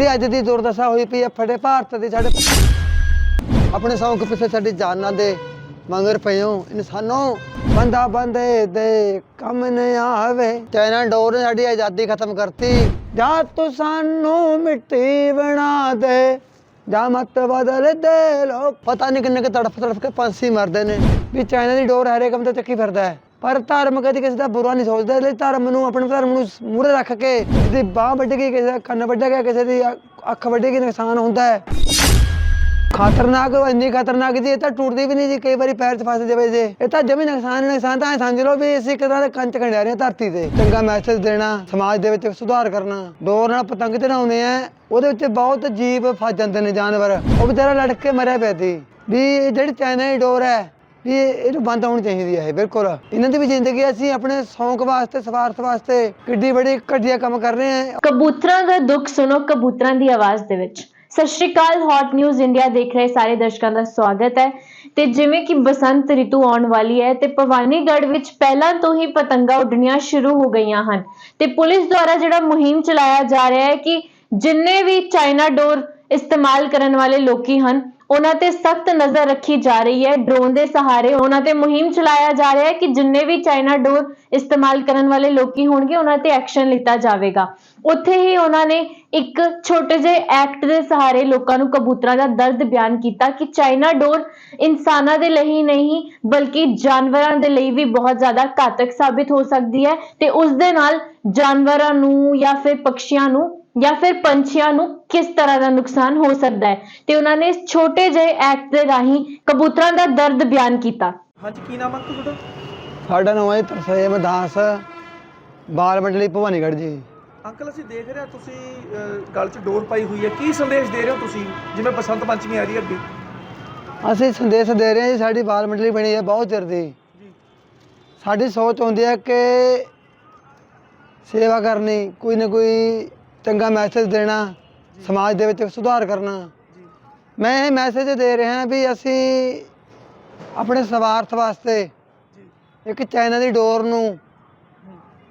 ਜਿਹੜੀ ਅੱਜ ਦੀ ਦੁਰਦਸ਼ਾ ਹੋਈ ਪਈ ਹੈ ਫੜੇ ਭਾਰਤ ਦੇ ਸਾਡੇ ਆਪਣੇ ਸੌਂਕ ਪਿੱਛੇ ਸਾਡੀ ਜਾਨਾਂ ਦੇ, ਮੰਗਰ ਪਇਓ ਇਨਸਾਨੋ। ਬੰਦਾ ਬੰਦੇ ਦੇ ਕੰਮ ਨ ਆਵੇ ਚਾਈਨਾ ਡੋਰ ਨੇ ਸਾਡੀ ਆਜ਼ਾਦੀ ਖਤਮ ਕਰਤੀ। ਜਾਂ ਤੂੰ ਸਾਨੂੰ ਮਿੱਟੀ ਬਣਾ ਦੇ, ਜਾਂ ਮਤ ਬਦਲ ਦੇ ਲੋਕ। ਪਤਾ ਨਹੀਂ ਕਿੰਨੇ ਕਿ ਤੜਫ ਤੜਫ ਕੇ ਪੰਛੀ ਮਰਦੇ ਨੇ। ਵੀ ਚਾਈਨਾ ਦੀ ਡੋਰ ਹਰੇ ਕੰਮ ਤੇ ਚੱਕੀ ਫਿਰਦਾ ਹੈ। ਪਰ ਧਰਮ ਕਦੇ ਕਿਸੇ ਦਾ ਬੁਰਾ ਨਹੀਂ ਸੋਚਦਾ ਇਸ ਲਈ ਧਰਮ ਨੂੰ, ਆਪਣੇ ਧਰਮ ਨੂੰ ਮੂਹਰੇ ਰੱਖ ਕੇ ਕਿਸੇ ਦੀ ਬਾਹ ਵੱਢ ਗਈ, ਕਿਸੇ ਦਾ ਕੰਨ ਵੱਢ ਗਿਆ, ਕਿਸੇ ਦੀ ਅੱਖ ਵੱਢ ਗਈ, ਨੁਕਸਾਨ ਹੁੰਦਾ ਹੈ। ਖਤਰਨਾਕ, ਇੰਨੀ ਖਤਰਨਾਕ ਜੀ, ਇਹ ਤਾਂ ਟੁੱਟਦੀ ਵੀ ਨਹੀਂ ਜੀ, ਕਈ ਵਾਰੀ ਪੈਰ 'ਚ ਫਸ ਜਾਵੇ ਜੇ। ਇਹ ਤਾਂ ਜਮੀ ਨੁਕਸਾਨ ਨੁਕਸਾਨ ਤਾਂ ਐਂ ਸਮਝ ਲਓ ਵੀ ਅਸੀਂ ਇੱਕ ਤਰ੍ਹਾਂ ਦੇ ਕੰਚ ਕੰਡਿਆ ਰਹੇ ਧਰਤੀ ਤੇ। ਚੰਗਾ ਮੈਸੇਜ ਦੇਣਾ, ਸਮਾਜ ਦੇ ਵਿੱਚ ਸੁਧਾਰ ਕਰਨਾ ਡੋਰ ਨਾਲ ਪਤੰਗ ਚੜਾਉਂਦੇ ਆ, ਉਹਦੇ ਵਿੱਚ ਬਹੁਤ ਜੀਵ ਫਸ ਜਾਂਦੇ ਨੇ ਜਾਨਵਰ। ਉਹ ਵਿਚਾਰਾ ਲੜ ਕੇ ਮਰਿਆ ਪਿਆ ਸੀ। ਵੀ ਜਿਹੜੀ ਚਾਈਨਾ ਦੀ ਡੋਰ ਹੈ ਵੀ ਇਹ- ਇਹਨੂੰ ਬੰਦ ਹੋਣੀ ਚਾਹੀਦੀ ਹੈ ਬਿਲਕੁਲ। ਇਹਨਾਂ ਦੀ ਵੀ ਜ਼ਿੰਦਗੀ ਅਸੀਂ ਆਪਣੇ ਸ਼ੌਂਕ ਵਾਸਤੇ, ਸਵਾਰਥ ਵਾਸਤੇ ਕਿੱਡੀ ਬੜੀ ਘਟੀਆ ਕੰਮ ਕਰ ਰਹੇ ਹਾਂ ਕਬੂਤਰਾਂ ਦਾ ਦੁੱਖ ਸੁਣੋ ਕਬੂਤਰਾਂ ਦੀ ਆਵਾਜ਼ ਦੇ ਵਿੱਚ। ਸਤਿ ਸ਼੍ਰੀ ਅਕਾਲ ਹੌਟ ਨਿਊਜ਼ ਇੰਡੀਆ ਦੇਖ ਰਹੇ ਸਾਰੇ ਦਰਸ਼ਕਾਂ ਦਾ ਸਵਾਗਤ ਹੈ। ਤੇ ਜਿਵੇਂ ਕਿ ਬਸੰਤ ਰਿਤੂ ਆਉਣ ਵਾਲੀ ਹੈ ਤੇ ਭਵਾਨੀਗੜ੍ਹ ਵਿੱਚ ਪਹਿਲਾਂ ਤੋਂ ਹੀ ਪਤੰਗਾਂ ਉੱਡਣੀਆਂ ਸ਼ੁਰੂ ਹੋ ਗਈਆਂ ਹਨ। ਤੇ ਪੁਲਿਸ ਦੁਆਰਾ ਜਿਹੜਾ ਮੁਹਿੰਮ ਚਲਾਇਆ ਜਾ ਰਿਹਾ ਹੈ ਕਿ ਜਿੰਨੇ ਵੀ ਚਾਈਨਾ ਡੋਰ ਇਸਤੇਮਾਲ ਕਰਨ ਵਾਲੇ ਲੋਕੀ ਹਨ ਉਹਨਾਂ ਤੇ ਸਖਤ ਨਜ਼ਰ ਰੱਖੀ ਜਾ ਰਹੀ ਹੈ ਡਰੋਨ ਦੇ ਸਹਾਰੇ। ਉਹਨਾਂ ਤੇ ਮੁਹਿੰਮ ਚਲਾਇਆ ਜਾ ਰਿਹਾ ਹੈ ਕਿ ਜਿੰਨੇ ਵੀ ਚਾਈਨਾ ਡੋਰ ਇਸਤੇਮਾਲ ਕਰਨ ਵਾਲੇ ਲੋਕੀ ਹੋਣਗੇ, ਉਹਨਾਂ ਤੇ ਐਕਸ਼ਨ ਲਿੱਤਾ ਜਾਵੇਗਾ। ਉੱਥੇ ਹੀ ਉਹਨਾਂ ਨੇ ਇੱਕ ਛੋਟੇ ਜਿਹੇ ਐਕਟ ਦੇ ਸਹਾਰੇ ਲੋਕਾਂ ਨੂੰ ਕਬੂਤਰਾਂ ਦਾ ਦਰਦ ਬਿਆਨ ਕੀਤਾ ਕਿ ਚਾਈਨਾ ਡੋਰ ਇਨਸਾਨਾਂ ਦੇ ਲਈ ਨਹੀਂ, ਬਲਕਿ ਜਾਨਵਰਾਂ ਦੇ ਲਈ ਵੀ ਬਹੁਤ ਜ਼ਿਆਦਾ ਘਾਤਕ ਸਾਬਿਤ ਹੋ ਸਕਦੀ ਹੈ ਤੇ ਉਸ ਦੇ ਨਾਲ ਜਾਨਵਰਾਂ ਨੂੰ ਜਾਂ ਫਿਰ ਪੰਛੀਆਂ ਨੂੰ ਜਾਂ ਫਿਰ ਪੰਛੀਆਂ ਨੂੰ ਕਿਸ ਤਰ੍ਹਾਂ ਦਾ ਨੁਕਸਾਨ ਹੋ ਸਕਦਾ ਹੈ? ਤੇ ਉਹਨਾਂ ਨੇ ਇਸ ਛੋਟੇ ਜਿਹੇ ਐਕਟ ਦੇ ਰਾਹੀਂ ਕਬੂਤਰਾਂ ਦਾ ਦਰਦ ਬਿਆਨ ਕੀਤਾ। ਹਾਂਜੀ ਕੀ ਨਾਮ ਹੈ ਅੰਕਲ ਤੁਹਾਡਾ? ਸਾਡਾ ਨਾਮ ਹੈ ਤਰਸੇਮ ਦਾਸ ਬਾਲ ਮੰਡਲੀ ਭਵਾਨੀਗੜ੍ਹ ਜੀ। ਅੰਕਲ ਅਸੀਂ ਦੇਖ ਰਹੇ ਹਾਂ ਤੁਸੀਂ ਅਹ, ਗਲ 'ਚ ਡੋਰ ਪਾਈ ਹੋਈ ਹੈ। ਕੀ ਸੰਦੇਸ਼ ਦੇ ਰਹੇ ਹੋ ਤੁਸੀਂ ਜਿਵੇਂ ਬਸੰਤ ਪੰਚਮੀ ਆ ਰਹੀ ਹੈ ਅੱਗੇ? ਅਸੀਂ ਸੰਦੇਸ਼ ਦੇ ਰਹੇ ਹਾਂ ਜੀ ਸਾਡੀ ਬਾਲ ਮੰਡਲੀ ਬਣੀ ਹੈ ਬਹੁਤ ਚਿਰ ਦੀ। ਜੀ। ਸਾਡੀ ਸੋਚ ਹੁੰਦੀ ਹੈ ਕਿ ਸੇਵਾ ਕਰਨੀ ਕੋਈ ਨਾ ਕੋਈ ਚੰਗਾ ਮੈਸੇਜ ਦੇਣਾ ਸਮਾਜ ਦੇ ਵਿੱਚ ਸੁਧਾਰ ਕਰਨਾ। ਮੈਂ ਇਹ ਮੈਸੇਜ ਦੇ ਰਿਹਾ ਵੀ ਅਸੀਂ ਆਪਣੇ ਸਵਾਰਥ ਵਾਸਤੇ ਇੱਕ ਚਾਈਨਾ ਦੀ ਡੋਰ ਨੂੰ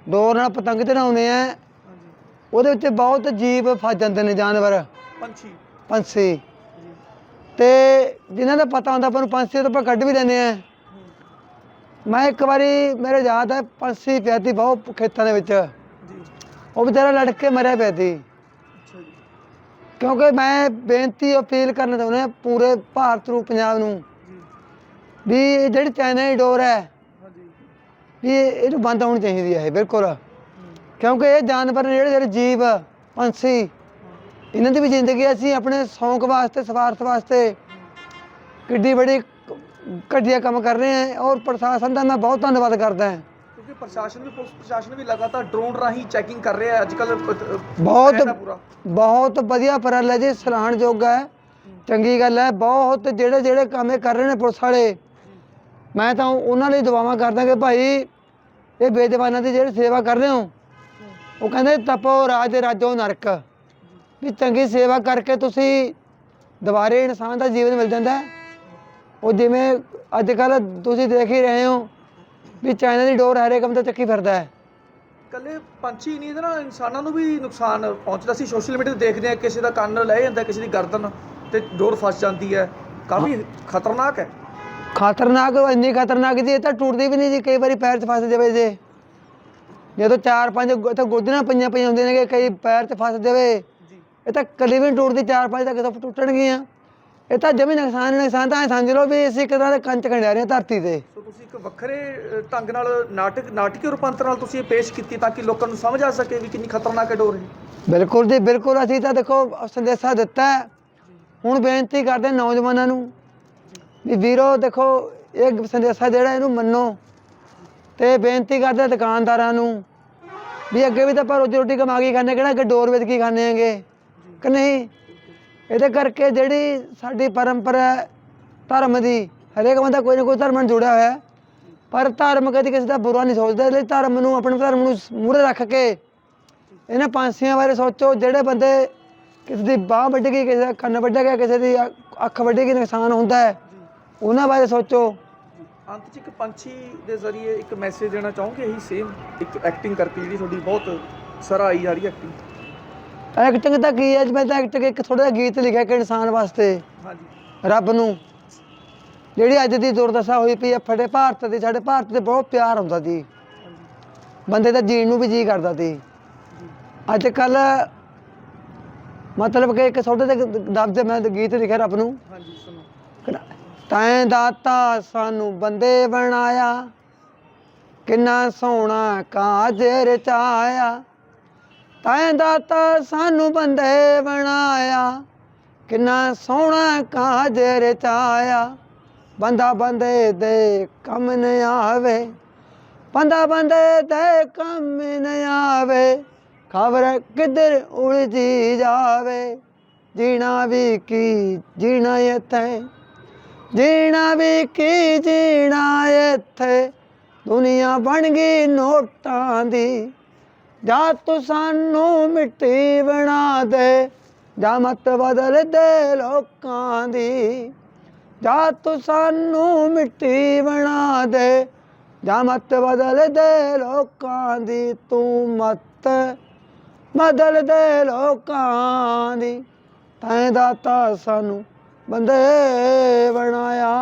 ਡੋਰ ਨਾਲ ਪਤੰਗ ਚੜਾਉਂਦੇ ਆ। ਉਹਦੇ ਵਿੱਚ ਬਹੁਤ ਜੀਵ ਫਸ ਜਾਂਦੇ ਨੇ ਜਾਨਵਰ। ਪੰਛੀ। ਪੰਛੀ। ਤੇ ਜਿਨ੍ਹਾਂ ਦਾ ਪਤਾ ਹੁੰਦਾ ਆਪਾਂ ਨੂੰ ਪੰਛੀ ਤੋਂ ਆਪਾਂ ਕੱਢ ਵੀ ਲੈਂਦੇ ਆ। ਮੈਂ ਇੱਕ ਵਾਰੀ ਮੇਰੇ ਯਾਦ ਹੈ ਪੰਛੀ ਪਿਆ ਸੀ ਬਹੁਤ ਖੇਤਾਂ ਦੇ ਵਿੱਚ। ਉਹ ਵਿਚਾਰਾ ਲੜ ਕੇ ਮਰਿਆ ਪਿਆ ਸੀ। ਅੱਛਾ ਜੀ। ਕਿਉਂਕਿ ਮੈਂ ਬੇਨਤੀ ਅਪੀਲ ਕਰਨਾ ਚਾਹੁੰਦਾ ਪੂਰੇ ਭਾਰਤ ਨੂੰ ਪੰਜਾਬ ਨੂੰ ਵੀ ਇਹ ਜਿਹੜੀ ਚਾਈਨਾ ਦੀ ਡੋਰ ਹੈ ਵੀ ਇਹ- ਇਹਨੂੰ ਬੰਦ ਹੋਣੀ ਚਾਹੀਦੀ ਹੈ ਬਿਲਕੁਲ। ਕਿਉਂਕਿ ਇਹ ਜਾਨਵਰ ਨੇ ਜਿਹੜੇ ਜਿਹੜੇ ਜੀਵ ਪੰਛੀ ਇਹਨਾਂ ਦੀ ਵੀ ਜ਼ਿੰਦਗੀ ਅਸੀਂ ਆਪਣੇ ਸ਼ੌਂਕ ਵਾਸਤੇ ਸਵਾਰਥ ਵਾਸਤੇ ਕਿੱਡੀ ਬੜੀ ਘਟੀਆ ਕੰਮ ਕਰ ਰਹੇ ਹਾਂ ਔਰ ਪ੍ਰਸ਼ਾਸਨ ਦਾ ਮੈਂ ਬਹੁਤ ਧੰਨਵਾਦ ਕਰਦਾ ਹਾਂ। ਕਿਉਂਕਿ ਪ੍ਰਸ਼ਾਸਨ ਵੀ ਪੁਲਿਸ ਪ੍ਰਸ਼ਾਸਨ ਵੀ ਲਗਾਤਾਰ ਡਰੋਨ ਰਾਹੀਂ ਚੈਕਿੰਗ ਕਰ ਰਿਹਾ ਹੈ। ਅੱਜ ਕੱਲ ਬਹੁਤ ਬਹੁਤ ਵਧੀਆ ਉਪਰਾਲਾ ਜੀ ਸਰਾਹਣਯੋਗ ਹੈ। ਚੰਗੀ ਗੱਲ ਹੈ। ਬਹੁਤ ਜਿਹੜੇ ਜਿਹੜੇ ਕੰਮ ਇਹ ਕਰ ਰਹੇ ਨੇ ਪੁਲਿਸ ਵਾਲੇ ਮੈਂ ਤਾਂ ਉਹਨਾਂ ਲਈ ਦੁਆਵਾਂ ਕਰਦਾ ਕਿ ਭਾਈ ਇਹ ਬੇਜਵਾਨਾਂ ਦੀ ਜਿਹੜੀ ਸੇਵਾ ਕਰ ਰਹੇ ਹੋ ਉਹ ਕਹਿੰਦੇ ਤਪੋ ਰਾਜ ਰਾਜੋ ਨਰਕ। ਵੀ ਚੰਗੀ ਸੇਵਾ ਕਰਕੇ ਤੁਸੀਂ ਦੁਬਾਰੇ ਇਨਸਾਨ ਦਾ ਜੀਵਨ ਮਿਲ ਜਾਂਦਾ ਉਹ ਜਿਵੇਂ ਅੱਜ ਕੱਲ ਤੁਸੀਂ ਦੇਖ ਹੀ ਰਹੇ ਹੋ ਵੀ ਚਾਈਨਾ ਦੀ ਡੋਰ ਹਰੇ ਤੇ ਚੱਕੀ ਫਿਰਦਾ ਹੈ। ਕੱਲੇ ਪੰਛੀ ਨਹੀਂ ਇਹਦੇ ਨਾਲ ਇਨਸਾਨਾਂ ਨੂੰ ਵੀ ਨੁਕਸਾਨ ਪਹੁੰਚਦਾ। ਸੀ ਸੋਸ਼ਲ ਮੀਡੀਆ ਤੇ ਦੇਖਦੇ ਆ ਕਿਸੇ ਦਾ ਕੰਨ ਲੈ ਜਾਂਦਾ ਕਿਸੇ ਦੀ ਗਰਦਨ ਤੇ ਡੋਰ ਫਸ ਜਾਂਦੀ ਹੈ। ਕਾਫੀ ਖਤਰਨਾਕ ਹੈ। ਖਤਰਨਾਕ ਇੰਨੀ ਖਤਰਨਾਕ ਜੀ ਇਹ ਤਾਂ ਟੁੱਟਦੀ ਵੀ ਨਹੀਂ ਜੀ ਕਈ ਵਾਰੀ ਪੈਰ 'ਚ ਫਸ ਜਾਵੇ ਜੇ। ਜਦੋਂ ਚਾਰ ਪੰਜ ਗੁ- ਇੱਥੇ ਗੋਦੀਆਂ ਪਈਆਂ ਪਈਆਂ ਹੁੰਦੀਆਂ ਨੇ ਕਿ ਕਈ ਪੈਰ 'ਚ ਫਸ ਜਾਵੇ। ਜੀ। ਇਹ ਤਾਂ ਕਲੀ ਵੀ ਨੀ ਟੁੱਟਦੀ ਚਾਰ ਪੰਜ ਤਾਂ ਕਿਤੋਂ ਟੁੱਟਣਗੀਆਂ। ਇਹ ਤਾਂ ਜਮੀ ਨੁਕਸਾਨ ਹੀ ਨੁਕਸਾਨ ਤਾਂ ਐਂ ਸਮਝ ਲਓ ਵੀ ਅਸੀਂ ਇੱਕ ਤਰ੍ਹਾਂ ਦੇ ਕੰਚ ਕੰਡਿਆ ਰਹੇ ਹਾਂ ਧਰਤੀ ਤੇ। ਸੋ ਤੁਸੀਂ ਇੱਕ ਵੱਖਰੇ ਅ, ਢੰਗ ਨਾਲ ਨਾਟਕ ਨਾਟਕੀ ਰੂਪਾਂਤਰ ਨਾਲ ਤੁਸੀਂ ਇਹ ਪੇਸ਼ ਕੀਤੀ ਤਾਂ ਕਿ ਲੋਕਾਂ ਨੂੰ ਸਮਝ ਆ ਸਕੇ ਵੀ ਕਿੰਨੀ ਖਤਰਨਾਕ ਹੈ ਡੋਰ ਇਹ ਬਿਲਕੁਲ ਜੀ ਬਿਲਕੁਲ। ਅਸੀਂ ਤਾਂ ਦੇਖੋ ਸੰਦੇਸ਼ਾ ਦਿੱਤਾ ਹੈ। ਹੁਣ ਬੇਨਤੀ ਕਰਦੇ ਨੌਜਵਾਨਾਂ ਨੂੰ ਵੀ ਵੀਰੋ ਦੇਖੋ ਇਹ ਸੰਦੇਸ਼ਾ ਜਿਹੜਾ ਇਹਨੂੰ ਮੰਨੋ ਤੇ ਬੇਨਤੀ ਕਰਦੇ ਦੁਕਾਨਦਾਰਾਂ ਨੂੰ ਵੀ ਅੱਗੇ ਵੀ ਤਾਂ ਆਪਾਂ ਰੋਜੀ ਰੋਟੀ ਕਮਾ ਕੇ ਖਾਂਦੇ ਕਿਹੜਾ ਅੱਗੇ ਡੋਰ ਵੇਚ ਕੇ ਖਾਂਦੇ ਆਂਗੇ ਕਿ ਨਹੀਂ? ਇਹਦੇ ਕਰਕੇ ਜਿਹੜੀ ਸਾਡੀ ਪਰੰਪਰਾ ਹੈ, ਧਰਮ ਦੀ ਹਰੇਕ ਬੰਦਾ ਕੋਈ ਨਾ ਕੋਈ ਧਰਮ ਨਾਲ ਜੁੜਿਆ ਹੋਇਆ ਹੈ। ਪਰ ਧਰਮ ਕਦੀ ਕਿਸੇ ਦਾ ਬੁਰਾ ਨਹੀਂ ਸੋਚਦਾ ਇਸ ਲਈ ਧਰਮ ਨੂੰ ਆਪਣੇ ਧਰਮ ਨੂੰ ਮੂਹਰੇ ਰੱਖ ਕੇ ਇਹਨਾਂ ਪੰਛੀਆਂ ਬਾਰੇ ਸੋਚੋ ਜਿਹੜੇ ਬੰਦੇ ਕਿਸੇ ਦੀ ਬਾਹ ਵੱਢ ਗਈ ਕਿਸੇ ਦਾ ਕੰਨ ਵੱਢਿਆ ਗਿਆ ਕਿਸੇ ਦੀ ਅ- ਅੱਖ ਵੱਢੀ ਗਈ ਨੁਕਸਾਨ ਹੁੰਦਾ ਹੈ ਉਹਨਾਂ ਬਾਰੇ ਸੋਚੋ। ਅੰਤ 'ਚ ਇੱਕ ਪੰਛੀ ਦੇ ਜ਼ਰੀਏ ਇੱਕ ਮੈਸੇਜ ਦੇਣਾ ਚਾਹੋਗੇ? ਇਹੀ ਸੇਮ ਇੱਕ ਐਕਟਿੰਗ ਕਰਕੇ ਜਿਹੜੀ ਤੁਹਾਡੀ ਬਹੁਤ ਸਰਾਹੀ ਜਾ ਰਹੀ ਐਕਟਿੰਗ ਐਕਟਿੰਗ ਤਾਂ ਕੀ ਹੈ ਜੀ? ਮੈਂ ਤਾਂ ਐਕਟਿੰਗ ਇੱਕ ਥੋੜਾ ਜਿਹਾ ਗੀਤ ਲਿਖਿਆ ਕਿ ਇਨਸਾਨ ਵਾਸਤੇ। ਹਾਂਜੀ। ਰੱਬ ਨੂੰ। ਜਿਹੜੀ ਅੱਜ ਦੀ ਦੁਰਦਸ਼ਾ ਹੋਈ ਪਈ ਹੈ ਫੜੇ ਭਾਰਤ ਦੇ ਸਾਡੇ ਭਾਰਤ ਤੇ ਬਹੁਤ ਪਿਆਰ ਹੁੰਦਾ ਸੀ ਬੰਦੇ ਦਾ ਜੀਣ ਨੂੰ ਵੀ ਜੀ ਕਰਦਾ ਸੀ ਅੱਜ ਕੱਲ ਮਤਲਬ ਕਿ ਇੱਕ ਛੋਟੇ ਜਿਹੇ ਦਬ ਤੇ ਮੈਂ ਗੀਤ ਲਿਖਿਆ ਰੱਬ ਨੂੰ। ਹਾਂਜੀ ਸੁਣੋ। ਤੈਂ ਦਾਤਾ ਸਾਨੂੰ ਬੰਦੇ ਬਣਾਇਆ ਕਿੰਨਾ ਸੋਹਣਾ ਕਾਜ ਰਚਾਇਆ। ਤੈਂ ਦਾਤਾ ਸਾਨੂੰ ਬੰਦੇ ਬਣਾਇਆ। ਕਿੰਨਾ ਸੋਹਣਾ ਕਾਜ ਰਚਾਇਆ। ਬੰਦਾ ਬੰਦੇ ਦੇ ਕੰਮ ਨ ਆਵੇ। ਬੰਦਾ ਬੰਦੇ ਦੇ ਕੰਮ ਨ ਆਵੇ। ਖਬਰ ਕਿੱਧਰ ਉਲਝੀ ਜਾਵੇ। ਜੀਣਾ ਵੀ ਕੀ ਜੀਣਾ ਇੱਥੇ। ਜੀਣਾ ਵੀ ਕੀ ਜੀਣਾ ਇੱਥੇ। ਦੁਨੀਆ ਬਣ ਗਈ ਨੋਟਾਂ ਦੀ। ਜਾ ਤੂੰ ਸਾਨੂੰ ਮਿੱਟੀ ਬਣਾ ਦੇ, ਜਾ ਮਤ ਬਦਲ ਦੇ ਲੋਕਾਂ ਦੀ। ਜਾ ਤੂੰ ਸਾਨੂੰ ਮਿੱਟੀ ਬਣਾ ਦੇ, ਜਾ ਮਤ ਬਦਲ ਦੇ ਲੋਕਾਂ ਦੀ। ਤੂੰ ਮਤ ਬਦਲ ਦੇ ਲੋਕਾਂ ਦੀ, ਤੈਂ ਦਾਤਾ ਸਾਨੂੰ ਬੰਦੇ ਬਣਾਇਆ।